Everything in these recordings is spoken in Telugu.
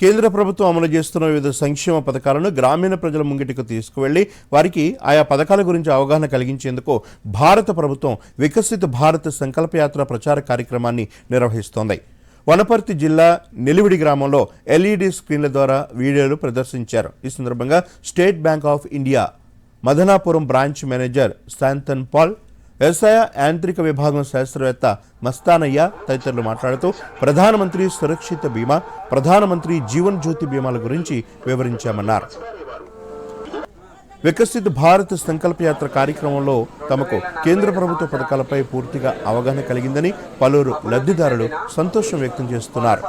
కేంద్ర ప్రభుత్వం అమలు చేస్తున్న వివిధ సంక్షేమ పథకాలను గ్రామీణ ప్రజల ముంగిటికి తీసుకువెళ్ళి వారికి ఆయా పథకాల గురించి అవగాహన కలిగించేందుకు భారత ప్రభుత్వం వికసిత భారత్ సంకల్పయాత్ర ప్రచార కార్యక్రమాన్ని నిర్వహిస్తోంది. వనపర్తి జిల్లా నిలివిడి గ్రామంలో ఎల్ఈడి స్క్రీన్ల ద్వారా వీడియోలు ప్రదర్శించారు. ఈ సందర్భంగా State Bank of India Madanapuram branch manager Shantan Pal వ్యవసాయ యాంత్రిక విభాగం శాస్త్రవేత్త మస్తానయ్య తదితరులు మాట్లాడుతూ ప్రధానమంత్రి సురక్షిత బీమా ప్రధానమంత్రి జీవన్ జ్యోతి బీమాల గురించి వివరించామన్నారు. వికసిత్ భారత్ సంకల్పయాత్ర కార్యక్రమంలో తమకు కేంద్ర ప్రభుత్వ పథకాలపై పూర్తిగా అవగాహన కలిగిందని పలువురు లబ్ధిదారులు సంతోషం వ్యక్తం చేస్తున్నారు.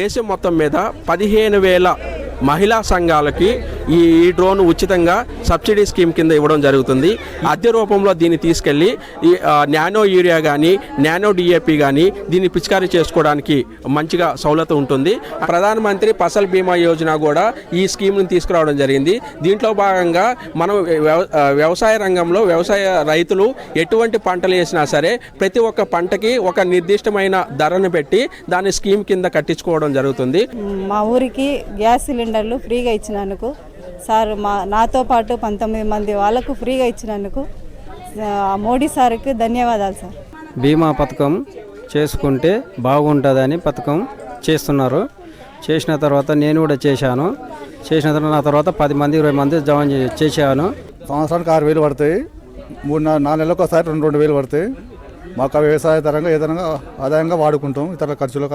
దేశం మొత్తం మీద పదిహేను వేల మహిళా సంఘాలకి ఈ డ్రోన్ ఉచితంగా సబ్సిడీ స్కీమ్ కింద ఇవ్వడం జరుగుతుంది. అద్దె రూపంలో దీన్ని తీసుకెళ్ళి ఈ నానో యూరియా కానీ నానో డిఏపి కానీ దీన్ని పిచికారీ చేసుకోవడానికి మంచిగా సౌలత ఉంటుంది. ప్రధానమంత్రి ఫసల్ బీమా యోజన కూడా ఈ స్కీమ్ని తీసుకురావడం జరిగింది. దీంట్లో భాగంగా మనం వ్యవ- వ్యవసాయ రంగంలో వ్యవసాయ రైతులు ఎటువంటి పంటలు వేసినా సరే ప్రతి ఒక్క పంటకి ఒక నిర్దిష్టమైన ధరను పెట్టి దాన్ని స్కీమ్ కింద కట్టించుకోవడం జరుగుతుంది. మా ఊరికి గ్యాస్ సిలిండర్లు ఫ్రీగా ఇచ్చినందుకు సార్ మా నాతో పాటు పంతొమ్మిది మంది వాళ్ళకు ఫ్రీగా ఇచ్చినందుకు ఆ, మోడీ సార్కి ధన్యవాదాలు సార్. బీమా పథకం చేసుకుంటే బాగుంటుందని పథకం చేస్తున్నారు. చేసిన తర్వాత నేను కూడా చేశాను. చేసిన తర్వాత నా తర్వాత పది మంది ఇరవై మంది జాయిన్ చేశాను. సంవత్సరానికి ఆరు వేలు పడతాయి. మూడు నా- నాలుగు నెలలకు ఒకసారి రెండు రెండు వేలు పడతాయి. మాకు వ్యవసాయ తరంగా ఏదైనా ఆదాయంగా వాడుకుంటాం ఇతర ఖర్చులకు